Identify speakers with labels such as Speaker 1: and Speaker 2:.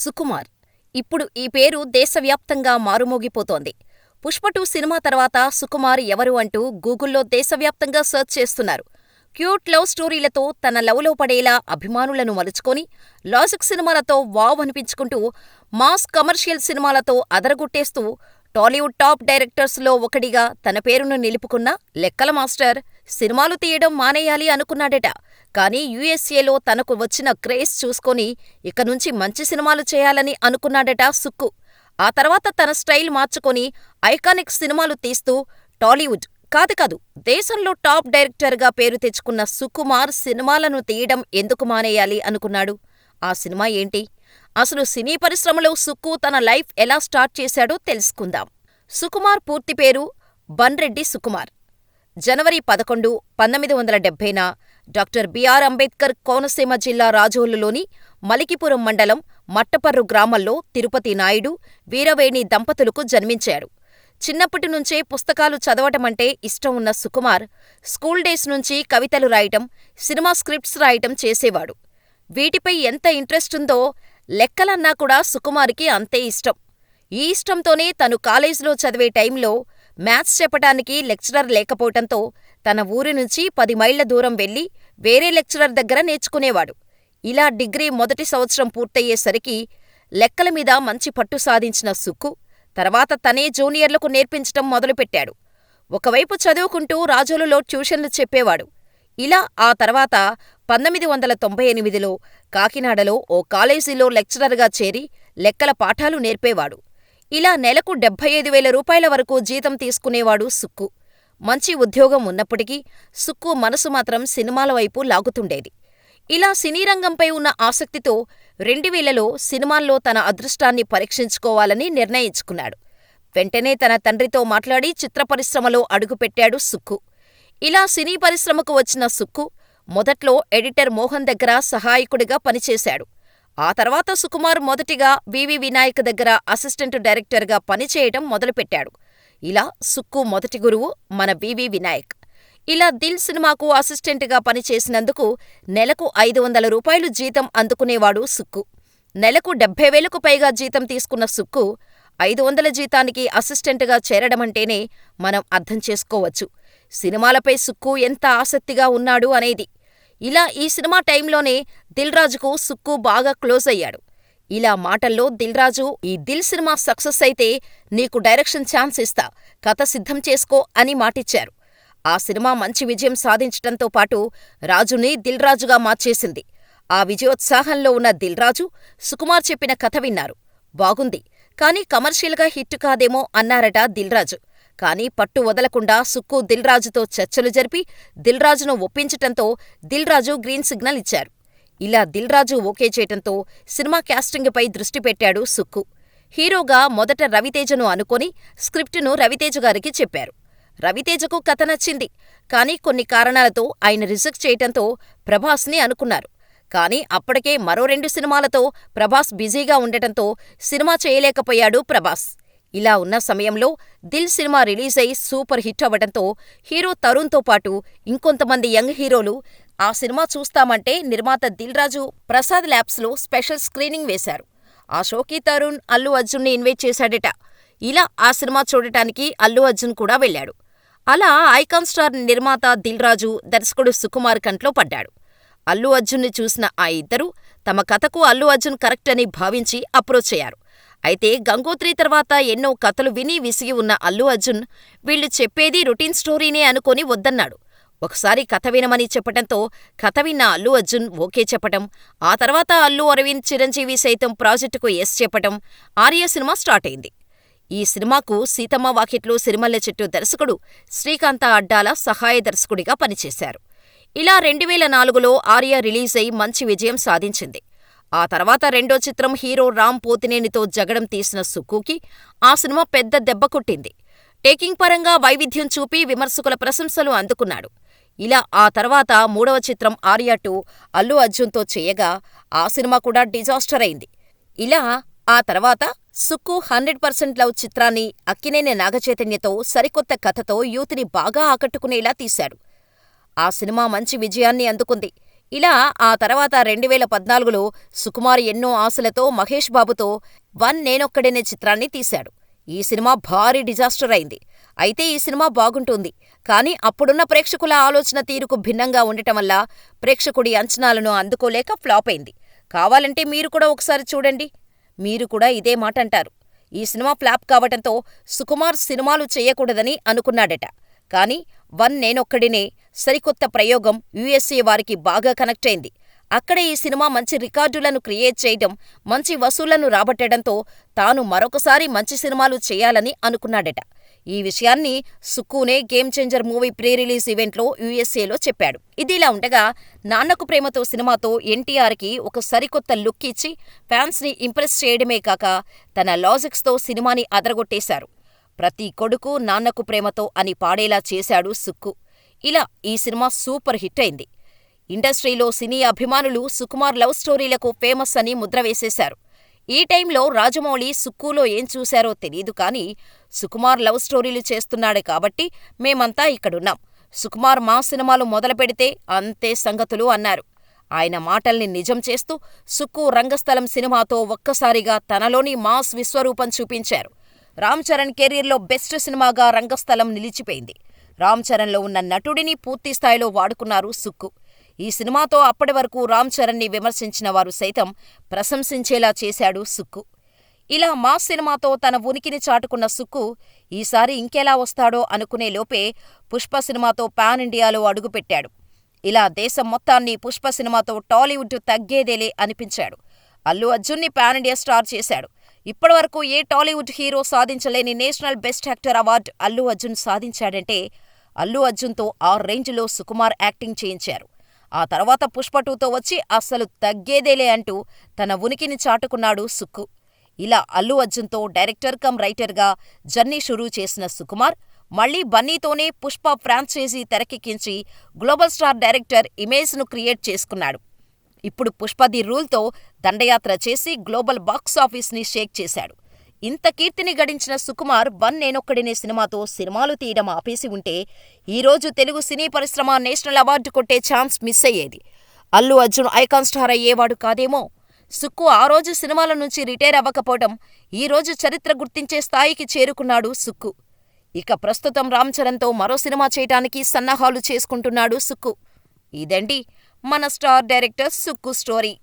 Speaker 1: సుకుమార్ ఇప్పుడు ఈ పేరు దేశవ్యాప్తంగా మారుమోగిపోతోంది. పుష్ప టూ సినిమా తర్వాత సుకుమార్ ఎవరు అంటూ గూగుల్లో దేశవ్యాప్తంగా సెర్చ్ చేస్తున్నారు. క్యూట్ లవ్ స్టోరీలతో తన లవ్లో పడేలా అభిమానులను మలుచుకొని, లాజిక్ సినిమాలతో వావ్ అనిపించుకుంటూ, మాస్ కమర్షియల్ సినిమాలతో అదరగొట్టేస్తూ టాలీవుడ్ టాప్ డైరెక్టర్స్లో ఒకడిగా తన పేరును నిలుపుకున్న లెక్కల మాస్టర్ సినిమాలు తీయడం మానేయాలి అనుకున్నాడట. కానీ యుఎస్ఏలో తనకు వచ్చిన క్రేజ్ చూసుకొని ఇక నుంచి మంచి సినిమాలు చేయాలని అనుకున్నాడట సుక్కు. ఆ తర్వాత తన స్టైల్ మార్చుకొని ఐకానిక్ సినిమాలు తీస్తూ టాలీవుడ్ కాదు కాదు దేశంలో టాప్ డైరెక్టర్గా పేరు తెచ్చుకున్న సుకుమార్ సినిమాలను తీయడం ఎందుకు మానేయాలి అనుకున్నాడు? ఆ సినిమా ఏంటి? అసలు సినీ పరిశ్రమలో సుక్కు తన లైఫ్ ఎలా స్టార్ట్ చేశాడో తెలుసుకుందాం. సుకుమార్ పూర్తి పేరు బన్రెడ్డి సుకుమార్. జనవరి పదకొండు, పంతొమ్మిది వందల డెబ్బైన డాక్టర్ బిఆర్ అంబేద్కర్ కోనసీమ జిల్లా రాజోలులోని మలికిపురం మండలం మట్టపర్రు గ్రామంలో తిరుపతి నాయుడు, వీరవేణి దంపతులకు జన్మించాడు. చిన్నప్పటి నుంచే పుస్తకాలు చదవటమంటే ఇష్టం ఉన్న సుకుమార్ స్కూల్ డేస్ నుంచి కవితలు రాయటం, సినిమా స్క్రిప్ట్స్ రాయటం చేసేవాడు. వీటిపై ఎంత ఇంట్రెస్టుందో లెక్కలన్నా కూడా సుకుమార్కి అంతే ఇష్టం. ఈ ఇష్టంతోనే తను కాలేజీలో చదివే టైంలో మ్యాథ్స్ చెప్పటానికి లెక్చరర్ లేకపోవటంతో తన ఊరి నుంచి పది మైళ్ళ దూరం వెళ్ళి వేరే లెక్చరర్ దగ్గర నేర్చుకునేవాడు. ఇలా డిగ్రీ మొదటి సంవత్సరం పూర్తయ్యేసరికి లెక్కల మీద మంచి పట్టు సాధించిన సుక్కు తర్వాత తనే జూనియర్లకు నేర్పించటం మొదలుపెట్టాడు. ఒకవైపు చదువుకుంటూ రాజోలులో ట్యూషన్లు చెప్పేవాడు. ఇలా ఆ తర్వాత పంతొమ్మిది వందల తొంభై ఎనిమిదిలో కాకినాడలో ఓ కాలేజీలో లెక్చరర్గా చేరి లెక్కల పాఠాలు నేర్పేవాడు. ఇలా నెలకు డెబ్బై ఐదు వేల రూపాయల వరకు జీతం తీసుకునేవాడు సుక్కు. మంచి ఉద్యోగం ఉన్నప్పటికీ సుక్కు మనసు మాత్రం సినిమాల వైపు లాగుతుండేది. ఇలా సినీ రంగంపై ఉన్న ఆసక్తితో రెండువేలలో సినిమాల్లో తన అదృష్టాన్ని పరీక్షించుకోవాలని నిర్ణయించుకున్నాడు. వెంటనే తన తండ్రితో మాట్లాడి చిత్ర పరిశ్రమలో అడుగుపెట్టాడు సుక్కు. ఇలా సినీ పరిశ్రమకు వచ్చిన సుక్కు మొదట్లో ఎడిటర్ మోహన్ దగ్గర సహాయకుడిగా పనిచేశాడు. ఆ తర్వాత సుకుమార్ మొదటిగా వివి వినాయక్ దగ్గర అసిస్టెంట్ డైరెక్టర్గా పనిచేయటం మొదలుపెట్టాడు. ఇలా సుక్కు మొదటి గురువు మన వివి వినాయక్. ఇలా దిల్ సినిమాకు అసిస్టెంట్గా పనిచేసినందుకు నెలకు ఐదు వందల రూపాయలు జీతం అందుకునేవాడు సుక్కు. నెలకు డెబ్బై వేలకు పైగా జీతం తీసుకున్న సుక్కు ఐదు వందల జీతానికి అసిస్టెంట్గా చేరడమంటేనే మనం అర్థం చేసుకోవచ్చు సినిమాలపై సుక్కు ఎంత ఆసక్తిగా ఉన్నాడు అనేది. ఇలా ఈ సినిమా టైంలోనే దిల్ రాజుకు సుక్కు బాగా క్లోజ్ అయ్యాడు. ఇలా మాటల్లో దిల్ రాజు ఈ దిల్ సినిమా సక్సెస్ అయితే నీకు డైరెక్షన్ ఛాన్స్ ఇస్తా, కథ సిద్ధం చేసుకో అని మాటిచ్చారు. ఆ సినిమా మంచి విజయం సాధించటంతో పాటు రాజుని దిల్ రాజుగా మార్చేసింది. ఆ విజయోత్సాహంలో ఉన్న దిల్ రాజు, సుకుమార్ చెప్పిన కథ విన్నారు. బాగుంది, కానీ కమర్షియల్గా హిట్ కాదేమో అన్నారట దిల్ రాజు. కానీ పట్టు వదలకుండా సుక్కు దిల్ రాజుతో చర్చలు జరిపి దిల్ రాజును ఒప్పించటంతో దిల్ రాజు గ్రీన్ సిగ్నల్ ఇచ్చారు. ఇలా దిల్ రాజు ఓకే చేయటంతో సినిమా క్యాస్టింగ్పై దృష్టి పెట్టాడు సుక్కు. హీరోగా మొదట రవితేజను అనుకొని స్క్రిప్టును రవితేజగారికి చెప్పారు. రవితేజకు కథ నచ్చింది. కానీ కొన్ని కారణాలతో ఆయన రిజెక్ట్ చేయటంతో ప్రభాస్ని అనుకున్నారు. కానీ అప్పటికే మరో రెండు సినిమాలతో ప్రభాస్ బిజీగా ఉండటంతో సినిమా చేయలేకపోయాడు ప్రభాస్. ఇలా ఉన్న సమయంలో దిల్ సినిమా రిలీజ్ అయి సూపర్ హిట్ అవ్వటంతో హీరో తరుణ్తో పాటు ఇంకొంతమంది యంగ్ హీరోలు ఆ సినిమా చూస్తామంటే నిర్మాత దిల్ రాజు ప్రసాద్ ల్యాబ్స్లో స్పెషల్ స్క్రీనింగ్ వేశారు. ఆ షోకి తరుణ్, అల్లు అర్జున్ని ఇన్వైట్ చేశాడట. ఇలా ఆ సినిమా చూడటానికి అల్లు అర్జున్ కూడా వెళ్ళాడు. అలా ఐకాన్ స్టార్ నిర్మాత దిల్ రాజు, దర్శకుడు సుకుమార్ కంట్లో పడ్డాడు. అల్లు అర్జున్ని చూసిన ఆ ఇద్దరూ తమ కథకు అల్లు అర్జున్ కరెక్ట్ అని భావించి అప్రోచ్ అయ్యారు. అయితే గంగోత్రి తర్వాత ఎన్నో కథలు విని విసిగి ఉన్న అల్లు అర్జున్ వీళ్ళు చెప్పేది రొటీన్ స్టోరీనే అనుకొని వద్దన్నాడు. ఒకసారి కథ వినమని చెప్పటంతో కథ విన్న అల్లు అర్జున్ ఓకే చెప్పటం, ఆ తర్వాత అల్లు అరవింద్, చిరంజీవి సైతం ప్రాజెక్టుకు ఎస్ చెప్పటం, ఆర్య సినిమా స్టార్ట్ అయింది. ఈ సినిమాకు సీతమ్మ వాకిట్లో సిరిమల్లె చెట్టు దర్శకుడు శ్రీకాంత అడ్డాల సహాయ దర్శకుడిగా పనిచేశారు. ఇలా రెండువేల నాలుగులో ఆర్య రిలీజ్ అయి మంచి విజయం సాధించింది. ఆ తర్వాత రెండో చిత్రం హీరో రామ్ పోతినేనితో జగడం తీసిన సుక్కుకి ఆ సినిమా పెద్ద దెబ్బ కొట్టింది. టేకింగ్ పరంగా వైవిధ్యం చూపి విమర్శకుల ప్రశంసలు అందుకున్నాడు. ఇలా ఆ తర్వాత మూడవ చిత్రం ఆర్య టూ అల్లు అర్జున్తో చేయగా ఆ సినిమా కూడా డిజాస్టర్ అయింది. ఇలా ఆ తర్వాత సుక్కు హండ్రెడ్ పర్సెంట్ లవ్ చిత్రాన్ని అక్కినేని నాగచైతన్యతో సరికొత్త కథతో యూత్ని బాగా ఆకట్టుకునేలా తీశాడు. ఆ సినిమా మంచి విజయాన్ని అందుకుంది. ఇలా ఆ తర్వాత రెండు వేల పద్నాలుగులో సుకుమార్ ఎన్నో ఆశలతో మహేష్ బాబుతో వన్ నేనొక్కడనే చిత్రాన్ని తీశాడు. ఈ సినిమా భారీ డిజాస్టర్ అయింది. అయితే ఈ సినిమా బాగుంటుంది. కానీ అప్పుడున్న ప్రేక్షకుల ఆలోచన తీరుకు భిన్నంగా ఉండటం వల్ల ప్రేక్షకుడి అంచనాలను అందుకోలేక ఫ్లాప్ అయింది. కావాలంటే మీరు కూడా ఒకసారి చూడండి. మీరు కూడా ఇదే మాటంటారు. ఈ సినిమా ఫ్లాప్ కావటంతో సుకుమార్ సినిమాలు చేయకూడదని అనుకున్నాడట. కానీ వన్ నేనొక్కడినే సరికొత్త ప్రయోగం యూఎస్ఏ వారికి బాగా కనెక్ట్ అయింది. అక్కడ ఈ సినిమా మంచి రికార్డులను క్రియేట్ చేయడం, మంచి వసూళ్ళను రాబట్టడంతో తాను మరొకసారి మంచి సినిమాలు చేయాలని అనుకున్నాడట. ఈ విషయాన్ని సుక్కునే game changer movie pre release ఈవెంట్లో యూఎస్ఏలో చెప్పాడు. ఇదిలా ఉండగా నాన్నకు ప్రేమతో సినిమాతో ఎన్టీఆర్కి ఒక సరికొత్త లుక్ ఇచ్చి ఫ్యాన్స్ని ఇంప్రెస్ చేయడమే కాక తన లాజిక్స్తో సినిమాని అదరగొట్టేశారు. ప్రతి కొడుకు నాన్నకు ప్రేమతో అని పాడేలా చేశాడు సుక్కు. ఇలా ఈ సినిమా సూపర్ హిట్ అయింది. ఇండస్ట్రీలో సినీ అభిమానులు సుకుమార్ లవ్ స్టోరీలకు ఫేమస్ అని ముద్ర వేసేశారు. ఈ టైంలో రాజమౌళి సుక్కులో ఏం చూశారో తెలీదు కానీ సుకుమార్ లవ్ స్టోరీలు చేస్తున్నాడు కాబట్టి మేమంతా ఇక్కడున్నాం. సుకుమార్ మా సినిమాలు మొదలుపెడితే అంతే సంగతులు అన్నారు. ఆయన మాటల్ని నిజం చేస్తూ సుక్కు రంగస్థలం సినిమాతో ఒక్కసారిగా తనలోని మాస్ విశ్వరూపం చూపించారు. రామ్ చరణ్ కెరీర్లో బెస్ట్ సినిమాగా రంగస్థలం నిలిచిపోయింది. రామ్ చరణ్లో ఉన్న నటుడిని పూర్తిస్థాయిలో వాడుకున్నారు సుక్కు. ఈ సినిమాతో అప్పటి వరకు రామ్ చరణ్ని విమర్శించిన వారు సైతం ప్రశంసించేలా చేశాడు సుక్కు. ఇలా మా సినిమాతో తన ఉనికిని చాటుకున్న సుక్కు ఈసారి ఇంకెలా వస్తాడో అనుకునే లోపే పుష్ప సినిమాతో పాన్ ఇండియాలో అడుగుపెట్టాడు. ఇలా దేశం మొత్తాన్ని పుష్ప సినిమాతో టాలీవుడ్ తగ్గేదేలే అనిపించాడు. అల్లు అర్జున్ని పాన్ ఇండియా స్టార్ చేశాడు. ఇప్పటివరకు ఏ Tollywood hero సాధించలేని national best actor award Allu Arjun సాధించాడంటే Allu అర్జున్తో ఆ రేంజ్లో సుకుమార్ యాక్టింగ్ చేయించారు. ఆ తర్వాత పుష్ప టూతో వచ్చి అస్సలు తగ్గేదేలే అంటూ తన ఉనికిని చాటుకున్నాడు సుక్కు. ఇలా అల్లు అర్జున్తో డైరెక్టర్ కమ్ రైటర్గా జర్నీ షురూ చేసిన సుకుమార్ మళ్ళీ బన్నీతోనే పుష్ప ఫ్రాంచైజీ తెరకెక్కించి గ్లోబల్ స్టార్ డైరెక్టర్ ఇమేజ్ను క్రియేట్ చేసుకున్నాడు. ఇప్పుడు పుష్ప ది రూల్తో దండయాత్ర చేసి గ్లోబల్ బాక్సాఫీస్ని షేక్ చేశాడు. ఇంత కీర్తిని గడించిన సుకుమార్ వన్ నేనొక్కడినే సినిమాతో సినిమాలు తీయడం ఆపేసి ఉంటే ఈరోజు తెలుగు సినీ పరిశ్రమ నేషనల్ అవార్డు కొట్టే ఛాన్స్ మిస్ అయ్యేది. అల్లు అర్జున్ ఐకాన్ స్టార్ అయ్యేవాడు కాదేమో! సుక్కు ఆ రోజు సినిమాల నుంచి రిటైర్ అవ్వకపోవడం ఈ రోజు చరిత్ర గుర్తించే స్థాయికి చేరుకున్నాడు సుక్కు. ఇక ప్రస్తుతం రామ్ చరణ్తో మరో సినిమా చేయటానికి సన్నాహాలు చేసుకుంటున్నాడు సుక్కు. ఇదండి మన స్టార్ డైరెక్టర్ సుక్కు స్టోరీ.